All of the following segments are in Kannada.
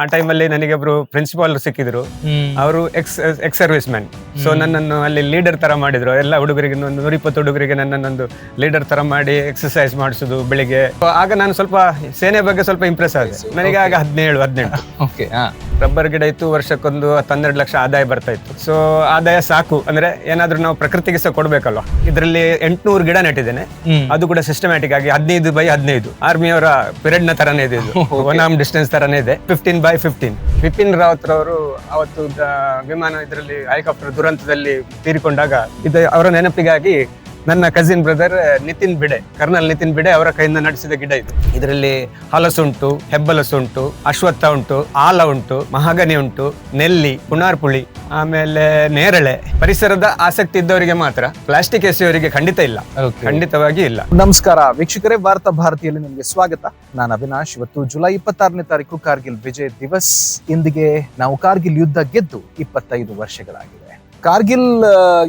ಆ ಟೈಮಲ್ಲಿ ನನಗೆ ಒಬ್ರು ಪ್ರಿನ್ಸಿಪಾಲ್ ಸಿಕ್ಕಿದ್ರು. ಅವರು ex ex service man so ನನ್ನನ್ನು ಅಲ್ಲಿ ಲೀಡರ್ ತರ ಮಾಡಿದ್ರು. ಎಲ್ಲ ಹುಡುಗರಿಗೆ ಒಂದು ನೂರಿಪ್ಪತ್ತು ಹುಡುಗರಿಗೆ ನನ್ನನ್ನೊಂದು ಲೀಡರ್ ತರ ಮಾಡಿ ಎಕ್ಸರ್ಸೈಸ್ ಮಾಡಿಸೋದು ಬೆಳಿಗ್ಗೆ. ಆಗ ನಾನು ಸ್ವಲ್ಪ ಸೇನೆ ಬಗ್ಗೆ ಸ್ವಲ್ಪ ಇಂಪ್ರೆಸ್ ಆಗಿದೆ ನನಗೆ ಆಗ ಹದಿನೇಳು ಹದಿನೆಂಟು. ಓಕೆ ರಬ್ಬರ್ ಗಿಡ ಇತ್ತು ವರ್ಷಕ್ಕೊಂದು ಹನ್ನೆರಡು ಲಕ್ಷ ಆದಾಯ ಬರ್ತಾ ಇತ್ತು. ಸೊ ಆದಾಯ ಸಾಕು. ಅಂದ್ರೆ ಏನಾದ್ರೂ ನಾವು ಪ್ರಕೃತಿಗೆ ಸಹ ಕೊಡ್ಬೇಕಲ್ವಾ? ಇದರಲ್ಲಿ ಎಂಟ್ನೂರು ಗಿಡ ನೆಟ್ಟಿದ್ದೇನೆ. ಅದು ಕೂಡ ಸಿಸ್ಟಮ್ಯಾಟಿಕ್ ಆಗಿ ಹದಿನೈದು ಬೈ ಹದಿನೈದು. ಆರ್ಮಿಯವರ ಪಿರಿಯಡ್ನ ತರನೇ ಇದೆ ಇದು. ಒನ್ ಆರ್ಮ್ ಡಿಸ್ಟೆನ್ಸ್ ತರನೇ ಇದೆ. Fifteen by fifteen Bipin Rawat ರವರು ಅವತ್ತು ವಿಮಾನ ಇದರಲ್ಲಿ ಹೆಲಿಕಾಪ್ಟರ್ ದುರಂತದಲ್ಲಿ ತೀರಿಕೊಂಡಾಗ ಇದು ಅವರ ನೆನಪಿಗಾಗಿ ನನ್ನ ಕಸಿನ್ ಬ್ರದರ್ ನಿತಿನ್ ಬಿಡೆ ಕರ್ನಲ್ ನಿತಿನ್ ಬಿಡೆ ಅವರ ಕೈಯಿಂದ ನಡೆಸಿದ ಗಿಡ ಇದು. ಇದರಲ್ಲಿ ಹಲಸುಂಟು ಹೆಬ್ಬಲಸುಂಟು ಅಶ್ವತ್ಥ ಉಂಟು ಆಲ ಉಂಟು ಮಹಾಗನಿ ಉಂಟು ನೆಲ್ಲಿ ಪುಣಾರ್ಪುಳಿ ಆಮೇಲೆ ನೇರಳೆ. ಪರಿಸರದ ಆಸಕ್ತಿ ಇದ್ದವರಿಗೆ ಮಾತ್ರ ಪ್ಲಾಸ್ಟಿಕ್ ಎಸೆಯವರಿಗೆ ಖಂಡಿತ ಇಲ್ಲ. ಖಂಡಿತವಾಗಿ ಇಲ್ಲ. ನಮಸ್ಕಾರ. ವೀಕ್ಷಕರೇ ವಾರ್ತಾ ಭಾರತಿಯಲ್ಲಿ ನಿಮಗೆ ಸ್ವಾಗತ. ನಾನು ಅವಿನಾಶ್. ಇವತ್ತು ಜುಲೈ ಇಪ್ಪತ್ತಾರನೇ ತಾರೀಕು ಕಾರ್ಗಿಲ್ ವಿಜಯ್ ದಿವಸ್. ಇಂದಿಗೆ ನಾವು ಕಾರ್ಗಿಲ್ ಯುದ್ಧ ಗೆದ್ದು ಇಪ್ಪತ್ತೈದು ವರ್ಷಗಳಾಗಿವೆ ಕಾರ್ಗಿಲ್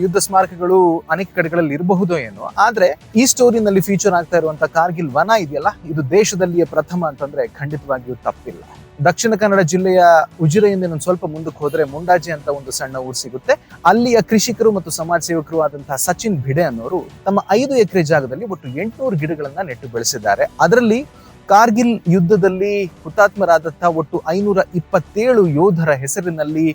ಯುದ್ಧ ಸ್ಮಾರಕಗಳು ಅನೇಕ ಕಡೆಗಳಲ್ಲಿ ಇರಬಹುದು ಏನೋ. ಆದ್ರೆ ಈ ಸ್ಟೋರಿನಲ್ಲಿ ಫೀಚರ್ ಆಗ್ತಾ ಇರುವಂತ ಕಾರ್ಗಿಲ್ ವನ ಇದೆಯಲ್ಲ, ಇದು ದೇಶದಲ್ಲಿಯೇ ಪ್ರಥಮ ಅಂತಂದ್ರೆ ಖಂಡಿತವಾಗಿಯೂ ತಪ್ಪಿಲ್ಲ. ದಕ್ಷಿಣ ಕನ್ನಡ ಜಿಲ್ಲೆಯ ಉಜಿರೆಯಿಂದ ನಾನು ಸ್ವಲ್ಪ ಮುಂದಕ್ಕೆ ಹೋದ್ರೆ ಮುಂಡಾಜಿ ಅಂತ ಒಂದು ಸಣ್ಣ ಊರು ಸಿಗುತ್ತೆ. ಅಲ್ಲಿಯ ಕೃಷಿಕರು ಮತ್ತು ಸಮಾಜ ಸೇವಕರು ಆದಂತಹ ಸಚಿನ್ ಭಿಡೆ ಅನ್ನೋರು ತಮ್ಮ ಐದು ಎಕರೆ ಜಾಗದಲ್ಲಿ ಒಟ್ಟು ಎಂಟುನೂರು ಗಿಡಗಳನ್ನ ನೆಟ್ಟು ಬೆಳೆಸಿದ್ದಾರೆ. ಅದರಲ್ಲಿ ಕಾರ್ಗಿಲ್ ಯುದ್ಧದಲ್ಲಿ ಹುತಾತ್ಮರಾದಂತಹ ಒಟ್ಟು ಐನೂರ ಇಪ್ಪತ್ತೇಳು ಯೋಧರ ಹೆಸರಿನಲ್ಲಿ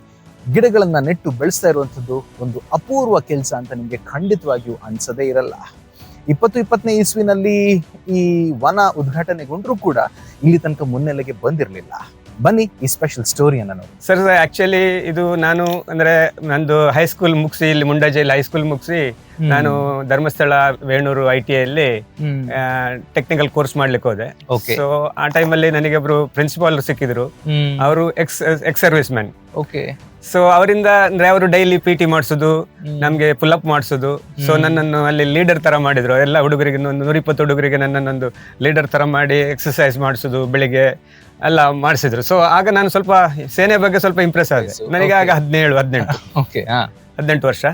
ಗಿಡಗಳನ್ನ ನೆಟ್ಟು ಬೆಳೆಸ್ತಾ ಇರುವಂತದ್ದು ಒಂದು ಅಪೂರ್ವ ಕೆಲಸ ಅಂತ ನಿಮ್ಗೆ ಖಂಡಿತವಾಗಿಯೂ ಅನ್ಸದೇ ಇರಲ್ಲ. ಇಪ್ಪತ್ತು ಇಪ್ಪತ್ತನೇ ಇಸ್ವಿನಲ್ಲಿ ಈ ವನ ಉದ್ಘಾಟನೆಗೊಂಡ್ರೂ ಕೂಡ ಇಲ್ಲಿ ತನಕ ಮುನ್ನೆಲೆಗೆ ಬಂದಿರಲಿಲ್ಲ. ಬನ್ನಿ ಈ ಸ್ಪೆಷಲ್ ಸ್ಟೋರಿಯನ್ನ ನೋಡಿ. ಸರ್ ಆಕ್ಚುಲಿ ಇದು ನಾನು ಅಂದ್ರೆ ನಂದು ಹೈಸ್ಕೂಲ್ ಮುಗಿಸಿ ಇಲ್ಲಿ ಮುಂಡಾಜೆಯಲ್ಲಿ ಹೈಸ್ಕೂಲ್ ಮುಗಿಸಿ ನಾನು ಧರ್ಮಸ್ಥಳ ವೇಣೂರು ಐ ಟಿ ಐಲ್ಲಿ ಟೆಕ್ನಿಕಲ್ ಕೋರ್ಸ್ ಮಾಡ್ಲಿಕ್ಕೆ ಹೋದೆ. ಓಕೆ ಸೊ ಆ ಟೈಮಲ್ಲಿ ನನಗೆ ಒಬ್ರು ಪ್ರಿನ್ಸಿಪಾಲ್ ಸಿಕ್ಕಿದ್ರು. ಅವರು ex ex service man okay so ಅವರಿಂದ ಅಂದ್ರೆ ಅವರು ಡೈಲಿ ಪಿ ಟಿ ಮಾಡಿಸೋದು ನಮ್ಗೆ ಪುಲ್ ಅಪ್ ಮಾಡಿಸೋದು. ಸೊ ನನ್ನನ್ನು ಅಲ್ಲಿ ಲೀಡರ್ ತರ ಮಾಡಿದ್ರು. ಎಲ್ಲ ಹುಡುಗರಿಗೆ ಒಂದು ನೂರಿಪ್ಪತ್ತು ಹುಡುಗರಿಗೆ ನನ್ನನ್ನೊಂದು ಲೀಡರ್ ತರ ಮಾಡಿ ಎಕ್ಸರ್ಸೈಸ್ ಮಾಡಿಸೋದು ಬೆಳಿಗ್ಗೆ ಎಲ್ಲ ಮಾಡಿಸಿದ್ರು. ಸೊ ಆಗ ನಾನು ಸ್ವಲ್ಪ ಸೇನೆ ಬಗ್ಗೆ ಸ್ವಲ್ಪ ಇಂಪ್ರೆಸ್ ಆದೆ. ನನಗೆ ಆಗ. ಹದಿನೇಳು ಹದಿನೆಂಟು. ಓಕೆ ಹದಿನೆಂಟು ವರ್ಷ.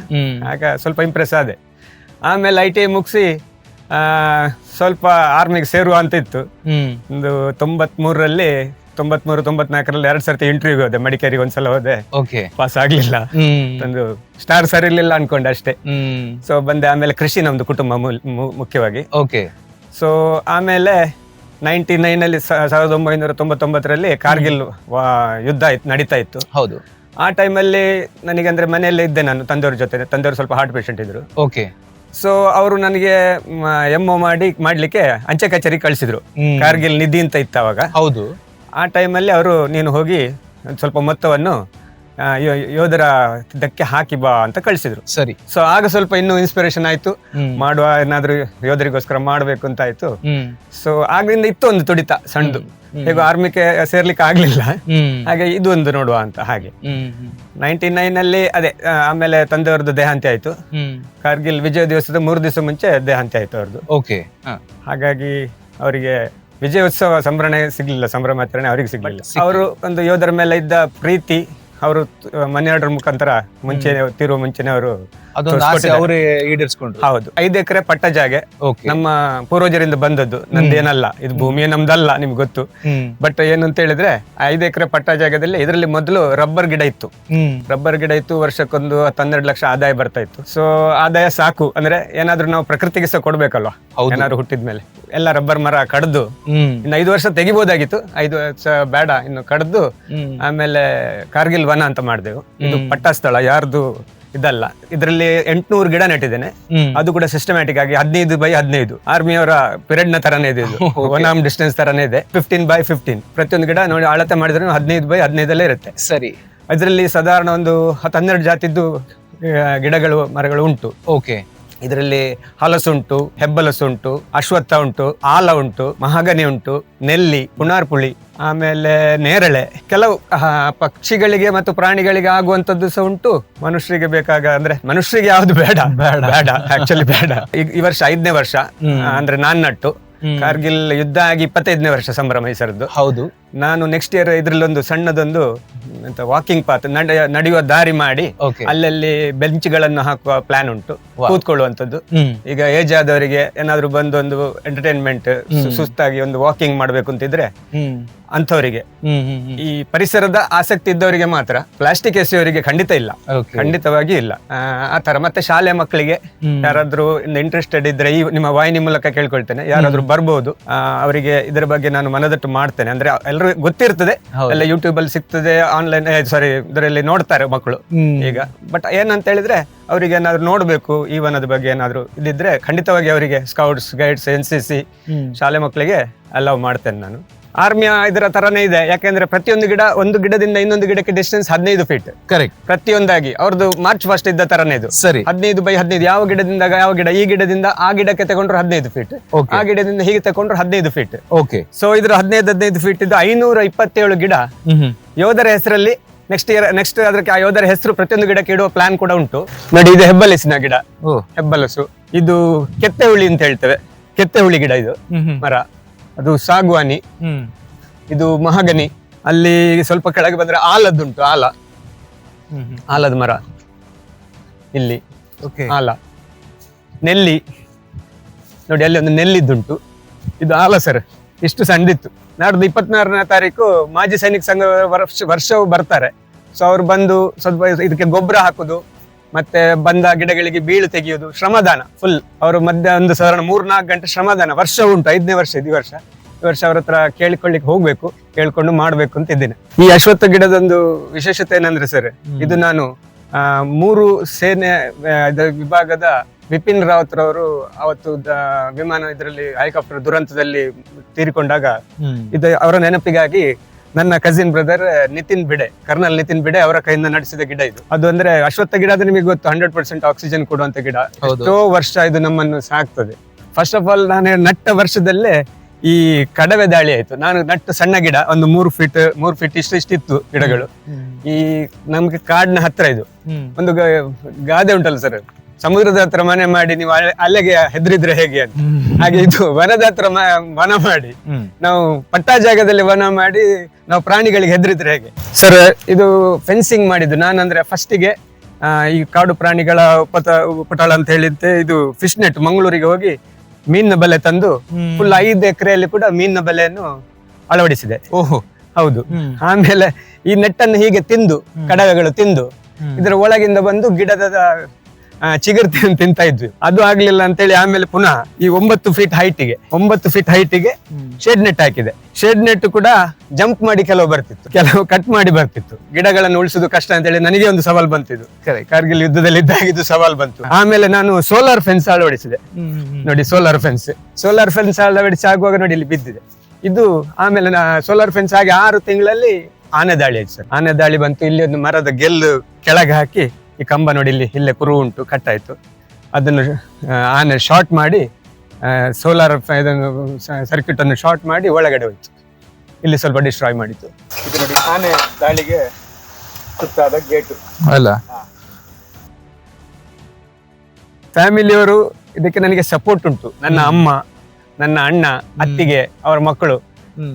ಆಗ ಸ್ವಲ್ಪ ಇಂಪ್ರೆಸ್ ಆದೆ. ಆಮೇಲೆ ಐ ಟಿ ಐ ಮುಗಿಸಿ ಸ್ವಲ್ಪ ಆರ್ಮಿಗೆ ಸೇರುವ ಅಂತ ಇತ್ತು. ಒಂದು ತೊಂಬತ್ಮೂರರಲ್ಲಿ ತೊಂಬತ್ಮೂರು ತೊಂಬತ್ನಾಲ್ಕರಲ್ಲಿ ಎರಡು ಸರ್ತಿ ಇಂಟರ್ವ್ಯೂಗೆ ಹೋದೆ ಮಡಿಕೇರಿಗೆ ಒಂದ್ಸಲ ಹೋದೆ. ಓಕೆ ಪಾಸ್ ಆಗ್ಲಿಲ್ಲ. ಒಂದು ಸ್ಟಾರ್ ಸರ್ ಇರ್ಲಿಲ್ಲ ಅನ್ಕೊಂಡೆ ಅಷ್ಟೇ. ಹ್ಮ್. ಸೊ ಬಂದೆ ಆಮೇಲೆ ಕೃಷಿ ನಮ್ದು ಕುಟುಂಬ ಮೂಲ್- ಮು- ಮುಖ್ಯವಾಗಿ. ಓಕೆ ಸೊ ಆಮೇಲೆ ನೈಂಟಿ ಅಲ್ಲಿ ಸಾವಿರದ ಒಂಬೈನೂರ ತೊಂಬತ್ತೊಂಬತ್ತರಲ್ಲಿ ಕಾರ್ಗಿಲ್ ವಾ- ಯುದ್ಧ ಇತ್ತು ನಡೀತಾ ಇತ್ತು. ಹೌದು. ಆ ಟೈಮಲ್ಲಿ ನನಗಂದ್ರೆ ಮನೆಯಲ್ಲೇ ಇದ್ದೆ ನಾನು ತಂದೆಯವ್ರ ಜೊತೆ ತಂದೆಯವರು ಸ್ವಲ್ಪ ಹಾರ್ಟ್ ಪೇಷಂಟ್ ಇದ್ರು. ಓಕೆ ಸೊ ಅವರು ನನಗೆ ಎಂ ಮಾಡಿ ಮಾಡ್ಲಿಕ್ಕೆ ಅಂಚೆ ಕಚೇರಿ ಕಳಿಸಿದ್ರು. ಕಾರ್ಗಿಲ್ ನಿಧಿ ಅಂತ ಇತ್ತು ಅವಾಗ. ಹೌದು. ಆ ಟೈಮಲ್ಲಿ ಅವರು ನೀನು ಹೋಗಿ ಒಂದ್ ಸ್ವಲ್ಪ ಮೊತ್ತವನ್ನು ಆ, ಯೋ- ಯೋಧರ ಇದಕ್ಕೆ ಹಾಕಿ ಬಾ ಅಂತ ಕಳಿಸಿದ್ರು. ಸರಿ. ಸೊ ಆಗ ಸ್ವಲ್ಪ ಇನ್ನೂ ಇನ್ಸ್ಪಿರೇಷನ್ ಆಯ್ತು. ಹ್ಮ್. ಮಾಡುವ ಏನಾದ್ರು ಯೋಧರಿಗೋಸ್ಕರ ಮಾಡಬೇಕು ಅಂತ ಆಯ್ತು. ಹ್ಮ್. ಸೊ ಆಗ್ಲಿಂದ ಇತ್ತು ಒಂದು ತುಡಿತ ಸಣ್ಣದು ಹೇಗೂ ಆರ್ಮಿಗೆ ಸೇರ್ಲಿಕ್ಕೆ ಆಗ್ಲಿಲ್ಲ. ಹ್ಮ್. ಹಾಗೆ ಇದು ಒಂದು ನೋಡುವ ಅಂತ ಹಾಗೆ. ಹ್ಮ್ ಹ್ಮ್. ನೈನ್ಟಿ ನೈನ್ ಅಲ್ಲಿ ಅದೇ ಆ, ಆಮೇಲೆ ತಂದೆಯವ್ರದ್ದು ದೇಹಾಂತಿ ಆಯ್ತು. ಹ್ಮ್. ಕಾರ್ಗಿಲ್ ವಿಜಯ ದಿವಸದ ಮೂರು ದಿವಸ ಮುಂಚೆ ದೇಹಾಂತ್ಯ ಆಯ್ತು ಅವ್ರದ್ದು. ಓಕೆ. ಹಾಗಾಗಿ ಅವರಿಗೆ ವಿಜಯೋತ್ಸವ ಸಂಭ್ರಮಣೆ ಸಿಗ್ಲಿಲ್ಲ ಸಂಭ್ರಮಾಚರಣೆ ಅವರಿಗೆ ಸಿಗ್ಲಿಲ್ಲ. ಅವರು ಒಂದು ಯೋಧರ ಮೇಲೆ ಇದ್ದ ಪ್ರೀತಿ ಅವರು ಮನೆಯಾರ್ಡರ್ ಮುಖಾಂತರ ಮುಂಚೆ ತೀರುವ ಮುಂಚೆನೆ ಅವರು ಅದೊಂದು ಆಸೆ. ಅವರೇ ಈಡೇರಿಸ್ಕೊಂಡ್ರು. ಹೌದು. ಐದು ಎಕರೆ ಪಟ್ಟ ಜಾಗೆ ನಮ್ಮ ಪೂರ್ವಜರಿಂದ ಬಂದದ್ದು. ನಂದೇನಲ್ಲ ಇದು ಭೂಮಿಯೇ ನಮ್ದಲ್ಲ ನಿಮ್ಗೆ ಗೊತ್ತು. ಬಟ್ ಏನಂತ ಹೇಳಿದ್ರೆ ಐದು ಎಕರೆ ಪಟ್ಟ ಜಾಗದಲ್ಲಿ ಇದರಲ್ಲಿ ಮೊದಲು ರಬ್ಬರ್ ಗಿಡ ಇತ್ತು. ರಬ್ಬರ್ ಗಿಡ ಇತ್ತು ವರ್ಷಕ್ಕೊಂದು ಹನ್ನೆರಡು ಲಕ್ಷ ಆದಾಯ ಬರ್ತಾ ಇತ್ತು. ಸೊ ಆದಾಯ ಸಾಕು. ಅಂದ್ರೆ ಏನಾದ್ರೂ ನಾವು ಪ್ರಕೃತಿಗೆ ಸಹ ಕೊಡ್ಬೇಕಲ್ವಾ. ಏನಾದ್ರು ಹುಟ್ಟಿದ್ಮೇಲೆ ಎಲ್ಲ ರಬ್ಬರ್ ಮರ ಕಡ್ದು ಇನ್ನು ಐದು ವರ್ಷ ತೆಗಿಬೋದಾಗಿತ್ತು. ಐದು ವರ್ಷ ಬೇಡ ಇನ್ನು ಕಡ್ದು ಆಮೇಲೆ ಕಾರ್ಗಿಲ್ ವನ ಅಂತ ಮಾಡಿದೆವು. ಇದು. ಪಟ್ಟ ಸ್ಥಳ ಯಾರ್ದು ಇದಲ್ಲ. ಇದರಲ್ಲಿ ಎಂಟ್ನೂರು ಗಿಡ ನೆಟ್ಟಿದ್ದೇನೆ. ಅದು ಕೂಡ ಸಿಸ್ಟಮ್ಯಾಟಿಕ್ ಆಗಿ ಹದಿನೈದು ಬೈ ಹದಿನೈದು. ಆರ್ಮಿಯವರ ಪಿರಿಯಡ್ನ ತರನೇ ಇದೆ ಇದು. ಒನ್ ಆರ್ಮ್ ಡಿಸ್ಟೆನ್ಸ್ ತರನೇ ಇದೆ. ಫಿಫ್ಟೀನ್ ಬೈ ಫಿಫ್ಟೀನ್ ಪ್ರತಿಯೊಂದು ಗಿಡ ನೋಡಿ ಅಳತೆ ಮಾಡಿದ್ರೆ ಹದಿನೈದು ಬೈ ಹದಿನೈದಲ್ಲೇ ಇರುತ್ತೆ. ಸರಿ. ಅದರಲ್ಲಿ ಸಾಧಾರಣ ಒಂದು ಹತ್ತು ಹನ್ನೆರಡು ಜಾತಿದ್ದು ಗಿಡಗಳು ಮರಗಳು ಉಂಟು. ಓಕೆ. ಇದರಲ್ಲಿ ಹಲಸುಂಟು ಹೆಬ್ಬಲಸುಂಟು ಅಶ್ವತ್ಥ ಉಂಟು ಆಲ ಉಂಟು ಮಹಾಗನಿ ಉಂಟು ನೆಲ್ಲಿ ಪುಣಾರ್ಪುಳಿ ಆಮೇಲೆ ನೇರಳೆ. ಕೆಲವು ಪಕ್ಷಿಗಳಿಗೆ ಮತ್ತು ಪ್ರಾಣಿಗಳಿಗೆ ಆಗುವಂತದ್ದು ಸಹ ಉಂಟು. ಮನುಷ್ಯರಿಗೆ ಬೇಕಾಗ ಅಂದ್ರೆ ಮನುಷ್ಯರಿಗೆ ಯಾವ್ದು ಬೇಡ. ಬೇಡ. ಬೇಡ ಆಕ್ಚುಲಿ ಬೇಡ. ಈ- ಈ ವರ್ಷ ಐದನೇ ವರ್ಷ. ಅಂದ್ರೆ ನಾನ್ ನಟ್ಟು. ಕಾರ್ಗಿಲ್ ಯುದ್ಧ ಆಗಿ ಇಪ್ಪತ್ತೈದನೇ ವರ್ಷ ಸಂಭ್ರಮ ಹೆಸರದ್ದು ಸರದ್ದು. ಹೌದು. ನಾನು ನೆಕ್ಸ್ಟ್ ಇಯರ್ ಇದ್ರಲ್ಲಿ ಒಂದು ಸಣ್ಣದೊಂದು ಎಂತ ವಾಕಿಂಗ್ ಪಾತ್ ನಡೆಯುವ ದಾರಿ ಮಾಡಿ ಅಲ್ಲಲ್ಲಿ ಬೆಂಚ್ಗಳನ್ನು ಹಾಕುವ ಪ್ಲಾನ್ ಉಂಟು. ಕೂತ್ಕೊಳ್ಳುವಂತದ್ದು ಈಗ ಏಜ್ ಆದವರಿಗೆ ಏನಾದ್ರು ಬಂದು ಒಂದು ಎಂಟರ್ಟೈನ್ಮೆಂಟ್ ಸುಸ್ತಾಗಿ ಒಂದು ವಾಕಿಂಗ್ ಮಾಡ್ಬೇಕು ಅಂತಿದ್ರೆ ಅಂಥವರಿಗೆ. ಈ ಪರಿಸರದ ಆಸಕ್ತಿ ಇದ್ದವರಿಗೆ ಮಾತ್ರ ಪ್ಲಾಸ್ಟಿಕ್ ಎಸೆಯವರಿಗೆ ಖಂಡಿತ ಇಲ್ಲ. ಖಂಡಿತವಾಗಿ ಇಲ್ಲ. ಆ, ತರ ಮತ್ತೆ ಶಾಲೆ ಮಕ್ಕಳಿಗೆ ಯಾರಾದ್ರೂ ಇಂಟ್ರೆಸ್ಟೆಡ್ ಇದ್ರೆ ಈ ನಿಮ್ಮ ವಾಹಿನಿ ಮೂಲಕ ಕೇಳ್ಕೊಳ್ತೇನೆ. ಯಾರಾದ್ರೂ ಬರ್ಬೋದು. ಅವರಿಗೆ ಇದರ ಬಗ್ಗೆ ನಾನು ಮನದಟ್ಟು ಮಾಡ್ತೇನೆ. ಅಂದ್ರೆ ಎಲ್ಲರೂ ಗೊತ್ತಿರ್ತದೆ. ಎಲ್ಲ ಯೂಟ್ಯೂಬ್ ಅಲ್ಲಿ ಸಿಗ್ತದೆ ಆನ್ಲೈನ್ ಸಾರಿ ಇದರಲ್ಲಿ ನೋಡ್ತಾರೆ ಮಕ್ಕಳು ಈಗ. ಬಟ್ ಏನಂತ ಹೇಳಿದ್ರೆ ಅವರಿಗೆ ಏನಾದ್ರು ನೋಡ್ಬೇಕು ಈ ವನದ ಬಗ್ಗೆ ಏನಾದ್ರು ಇದಿದ್ರೆ ಖಂಡಿತವಾಗಿ ಅವರಿಗೆ scouts guides N C C ಶಾಲೆ ಮಕ್ಕಳಿಗೆ ಅಲೌ ಮಾಡ್ತೇನೆ ನಾನು. ಆರ್ಮಿಯ ಇದರ ತರನೇ ಇದೆ ಯಾಕೆಂದ್ರೆ ಪ್ರತಿಯೊಂದು ಗಿಡ ಒಂದು ಗಿಡದಿಂದ ಇನ್ನೊಂದು ಗಿಡಕ್ಕೆ ಡಿಸ್ಟೆನ್ಸ್ ಹದಿನೈದು ಫೀಟ್ ಕರೆಕ್ಟ್ ಪ್ರತಿಯೊಂದಾಗಿ ಅವ್ರದ್ದು ಮಾರ್ಚ್ ಫಸ್ಟ್ ಇದ್ದ ತರನೇ ಇದು. ಸರಿ. ಹದಿನೈದು ಬೈ ಹದಿನೈದು ಯಾವ ಗಿಡದಿಂದ ಯಾವ ಗಿಡ ಈ ಗಿಡದಿಂದ ಆ ಗಿಡಕ್ಕೆ ತಗೊಂಡ್ರು ಹದಿನೈದು ಫೀಟ್ ಆ ಗಿಡದಿಂದ ಹೀಗೆ ತಗೊಂಡ್ರು ಹದಿನೈದು ಫೀಟ್ ಓಕೆ ಸೊ ಇದ್ರ ಹದಿನೈದು ಹದಿನೈದು ಫೀಟ್ ಇದ್ದು ಐನೂರ ಇಪ್ಪತ್ತೇಳು ಗಿಡ ಯೋಧರ ಹೆಸರಲ್ಲಿ ನೆಕ್ಸ್ಟ್ ಇಯರ್ ನೆಕ್ಸ್ಟ್ ಅದಕ್ಕೆ ಆ ಯೋಧರ ಹೆಸರು ಪ್ರತಿಯೊಂದು ಗಿಡಕ್ಕೆ ಇಡುವ ಪ್ಲಾನ್ ಕೂಡ ಉಂಟು. ನೋಡಿ ಇದು ಹೆಬ್ಬಲಸಿನ ಗಿಡ. ಹೆಬ್ಬಲಸು. ಇದು ಕೆತ್ತೆ ಹುಳಿ ಅಂತ ಹೇಳ್ತೇವೆ. ಕೆತ್ತೆ ಹುಳಿ ಗಿಡ ಇದು. ಮರ. ಅದು ಸಾಗುವಾನಿ. ಇದು ಮಹಗನಿ. ಅಲ್ಲಿ ಸ್ವಲ್ಪ ಕೆಳಗೆ ಬಂದ್ರೆ ಆಲದ್ದುಂಟು ಆಲ. ಆಲದ ಮರ. ಇಲ್ಲಿ. ಆಲ. ನೆಲ್ಲಿ. ನೋಡಿ ಅಲ್ಲಿ ಒಂದು ನೆಲ್ಲಿದ್ದುಂಟು. ಇದು ಆಲ ಸರ್. ಇಷ್ಟು ಸಣ್ಣದಿತ್ತು ನಾಡ್ದು ಇಪ್ಪತ್ನಾರನೇ ತಾರೀಕು ಮಾಜಿ ಸೈನಿಕ ಸಂಘ ವರ್ಷ ವರ್ಷವೂ ಬರ್ತಾರೆ. ಸೊ ಅವ್ರು ಬಂದು ಸ್ವಲ್ಪ ಇದಕ್ಕೆ ಗೊಬ್ಬರ ಹಾಕುದು ಮತ್ತೆ ಬಂದ ಗಿಡಗಳಿಗೆ ಬೀಳು ತೆಗೆಯೋದು ಶ್ರಮದಾನ ಫುಲ್ ಅವರು ಮಧ್ಯ ಒಂದು ಸಾಧಾರಣ ಮೂರ್ನಾಲ್ಕು ಗಂಟೆ ಶ್ರಮದಾನ. ವರ್ಷ ಉಂಟು ಐದನೇ ವರ್ಷ ಇದು ವರ್ಷ. ಈ ವರ್ಷ ಅವ್ರ ಹತ್ರ ಕೇಳಿಕೊಳ್ಳಿಕ್ಕೆ ಹೋಗ್ಬೇಕು ಕೇಳ್ಕೊಂಡು ಮಾಡ್ಬೇಕು ಅಂತ ಇದ್ದೇನೆ. ಈ ಅಶ್ವತ್ಥ ಗಿಡದೊಂದು ವಿಶೇಷತೆ ಏನಂದ್ರೆ ಸರ್ ಇದು ನಾನು ಮೂರು ಸೇನೆ ವಿಭಾಗದ ಬಿಪಿನ್ ರಾವತ್ ರವರು ಅವತ್ತು ದ- ವಿಮಾನ ಇದರಲ್ಲಿ ಹೆಲಿಕಾಪ್ಟರ್ ದುರಂತದಲ್ಲಿ ತೀರಿಕೊಂಡಾಗ ಇದು ಅವರ ನೆನಪಿಗಾಗಿ ನನ್ನ ಕಸಿನ್ ಬ್ರದರ್ ನಿತಿನ್ ಬಿಡೆ ಕರ್ನಲ್ ನಿತಿನ್ ಬಿಡೆ ಅವರ ಕೈಯಿಂದ ನಡೆಸಿದ ಗಿಡ ಇದು. ಅದು ಅಂದ್ರೆ ಅಶ್ವತ್ಥ ಗಿಡ ಅಂದ್ರೆ ನಿಮಗೆ ಗೊತ್ತು ಹಂಡ್ರೆಡ್ ಪರ್ಸೆಂಟ್ ಆಕ್ಸಿಜನ್ ಕೊಡುವಂತ ಗಿಡ. ಹೌದು. ಎಷ್ಟೋ ವರ್ಷ ಇದು ನಮ್ಮನ್ನು ಸಾಕ್ತದೆ. ಫಸ್ಟ್ ಆಫ್ ಆಲ್ ನಾನು ನಟ್ಟ ವರ್ಷದಲ್ಲೇ ಈ ಕಡವೆ ದಾಳಿ ಆಯ್ತು. ನಾನು ನಟ್ಟು ಸಣ್ಣ ಗಿಡ ಒಂದು ಮೂರು ಫೀಟ್ ಮೂರು ಫೀಟ್ ಇಷ್ಟು ಇಷ್ಟಿತ್ತು ಗಿಡಗಳು. ಈ ನಮ್ಗೆ ಕಾಡ್ನ ಹತ್ರ ಇದು. ಒಂದು ಗ- ಗಾದೆ ಉಂಟಲ್ಲ ಸರ್ ಸಮುದ್ರದ ಹತ್ರ ಮನೆ ಮಾಡಿ ನೀವು ಅಲ್ಲಿಗೆ ಹೆದ್ರಿದ್ರೆ ಹೇಗೆ ಅಂತ. ಹಾಗೆ ಇದು ವನದ ಹತ್ರ ವನ ಮಾಡಿ. ನಾವು ಪಟ್ಟಾ ಜಾಗದಲ್ಲಿ ವನ ಮಾಡಿ ನಾವು ಪ್ರಾಣಿಗಳಿಗೆ ಹೆದ್ರಿದ್ರೆ ಹೇಗೆ? ಸರ್ ಇದು ಫೆನ್ಸಿಂಗ್ ಮಾಡಿದ್ದು. ನಾನಂದ್ರೆ ಫಸ್ಟಿಗೆ ಈ ಕಾಡು ಪ್ರಾಣಿಗಳ ಉಪತ ಉಪಟಳ ಅಂತ ಹೇಳಿದ್ದೆ. ಇದು ಫಿಶ್ ನೆಟ್ ಮಂಗಳೂರಿಗೆ ಹೋಗಿ ಮೀನಿನ ಬಲೆ ತಂದು. ಫುಲ್ ಐದು ಎಕರೆಯಲ್ಲಿ ಕೂಡ ಮೀನಿನ ಬಲೆಯನ್ನು ಅಳವಡಿಸಿದೆ. ಓಹೋ. ಹೌದು. ಆಮೇಲೆ ಈ ನೆಟ್ಟನ್ನು ಹೀಗೆ ತಿಂದು ಕಡವೆಗಳು ತಿಂದು ಇದರ ಒಳಗಿಂದ ಬಂದು ಗಿಡದ ಆ, ಚಿಗುರು ತಿನ್- ತಿಂತಾ ಇದ್ವಿ. ಅದು ಆಗ್ಲಿಲ್ಲ ಅಂತೇಳಿ ಆಮೇಲೆ ಪುನಃ ಈ ಒಂಬತ್ತು ಫೀಟ್ ಹೈಟಿಗೆ ಒಂಬತ್ತು ಫೀಟ್ ಹೈಟಿಗೆ. ಶೇಡ್ ನೆಟ್ ಹಾಕಿದೆ. ಶೇಡ್ ನೆಟ್ ಕೂಡ ಜಂಪ್ ಮಾಡಿ ಕೆಲವು ಬರ್ತಿತ್ತು. ಕೆಲವು ಕಟ್ ಮಾಡಿ ಬರ್ತಿತ್ತು. ಗಿಡಗಳನ್ನು ಉಳಿಸುದು ಕಷ್ಟ ಅಂತೇಳಿ ನನಗೆ ಒಂದು ಸವಾಲ್ ಬಂತಿದ್ದು ಸರಿ ಕಾರ್ಗಿಲ್ ಯುದ್ಧದಲ್ಲಿ ಇದ್ದಾಗಿದ್ದು ಇದು ಸವಾಲ್ ಬಂತು. ಆಮೇಲೆ ನಾನು ಸೋಲಾರ್ ಫೆನ್ಸ್ ಅಳವಡಿಸಿದೆ. ನೋಡಿ ಸೋಲಾರ್ ಫೆನ್ಸ್ ಸೋಲಾರ್ ಫೆನ್ಸ್ ಅಳವಡಿಸಿ ಆಗುವಾಗ ನೋಡಿ ಇಲ್ಲಿ ಬಿದ್ದಿದೆ. ಇದು ಆಮೇಲೆ ಸೋಲಾರ್ ಫೆನ್ಸ್ ಆಗಿ ಆರು ತಿಂಗಳಲ್ಲಿ ಆನೆ ದಾಳಿ ಆಯ್ತು ಸರ್. ಆನೆ ದಾಳಿ ಬಂತು. ಇಲ್ಲಿ ಒಂದು ಮರದ ಗೆಲ್ಲು ಕೆಳಗೆ ಹಾಕಿ ಈ ಕಂಬ ನೋಡಿ ಇಲ್ಲಿ ಇಲ್ಲೇ ಕುರು ಉಂಟು ಕಟ್ಟಾಯಿತು. ಅದನ್ನು ಆನೆ ಶಾರ್ಟ್ ಮಾಡಿ ಸೋಲಾರ್ ಇದನ್ನು ಸರ್ಕ್ಯೂಟ್ ಅನ್ನು ಶಾರ್ಟ್ ಮಾಡಿ ಒಳಗಡೆ ಹೋಯ್ತು. ಇಲ್ಲಿ ಸ್ವಲ್ಪ ಡಿಸ್ಟ್ರಾಯ್ ಮಾಡಿತ್ತು ಇದು ನೋಡಿ ಆನೆ ದಾಳಿಗೆ ಸುತ್ತಾದ ಗೇಟ್. ಅಲ್ಲ. ಫ್ಯಾಮಿಲಿಯವರು ಇದಕ್ಕೆ ನನಗೆ ಸಪೋರ್ಟ್ ಉಂಟು. ನನ್ನ ಅಮ್ಮ ನನ್ನ ಅಣ್ಣ ಅತ್ತಿಗೆ ಅವರ ಮಕ್ಕಳು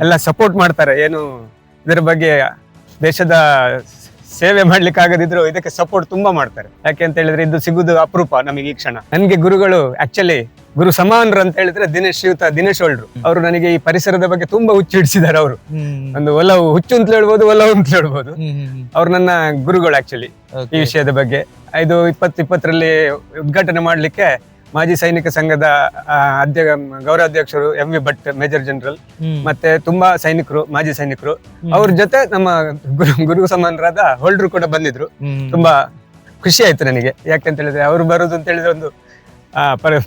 ಎಲ್ಲ ಸಪೋರ್ಟ್ ಮಾಡ್ತಾರೆ. ಏನು ಇದರ ಬಗ್ಗೆ ದೇಶದ ಸೇವೆ ಮಾಡ್ಲಿಕ್ಕೆ ಆಗದಿದ್ರು ಇದಕ್ಕೆ ಸಪೋರ್ಟ್ ತುಂಬಾ ಮಾಡ್ತಾರೆ. ಯಾಕೆ ಅಂತ ಹೇಳಿದ್ರೆ ಇದು ಸಿಗುದು ಅಪರೂಪ ನಮಗೆ ಈ ಕ್ಷಣ. ನನಗೆ ಗುರುಗಳು ಆಕ್ಚುಲಿ ಗುರು ಸಮಾನರು ಅಂತ ಹೇಳಿದ್ರೆ ದಿನೇಶ್ ಶಿವತ ದಿನೇಶ್ ಒಳ್ರು. ಅವರು ನನಗೆ ಈ ಪರಿಸರದ ಬಗ್ಗೆ ತುಂಬಾ ಹುಚ್ಚು ಹಿಡಿಸಿದ್ದಾರೆ ಅವರು. ಒಂದು ಒಲವು ಹುಚ್ಚು ಅಂತ ಹೇಳ್ಬೋದು ಒಲವು ಅಂತ ಹೇಳ್ಬೋದು. ಅವ್ರು ನನ್ನ ಗುರುಗಳು ಆಕ್ಚುಲಿ ಈ ವಿಷಯದ ಬಗ್ಗೆ. ಇದು ಇಪ್ಪತ್ತು ಇಪ್ಪತ್ತರಲ್ಲಿ ಉದ್ಘಾಟನೆ ಮಾಡಲಿಕ್ಕೆ ಮಾಜಿ ಸೈನಿಕ ಸಂಘದ ಅಧ್ಯ ಗೌರವಾಧ್ಯಕ್ಷರು M V Bhat major general ಮತ್ತೆ ತುಂಬಾ ಸೈನಿಕರು ಮಾಜಿ ಸೈನಿಕರು. ಅವ್ರ ಜೊತೆ ನಮ್ಮ ಗುರು ಗುರು ಸಮಾನರಾದ ಹೋಲ್ಡರ್ ಕೂಡ ಬಂದಿದ್ರು. ತುಂಬಾ ಖುಷಿ ಆಯ್ತು ನನಗೆ. ಯಾಕಂತ ಹೇಳಿದ್ರೆ ಅವ್ರು ಬರೋದು ಅಂತ ಹೇಳಿದ್ರೆ ಒಂದು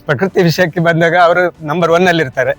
ಪ್ರಕೃತಿ ವಿಷಯಕ್ಕೆ ಬಂದಾಗ ಅವರು ನಂಬರ್ ಒನ್ ಅಲ್ಲಿ ಇರ್ತಾರೆ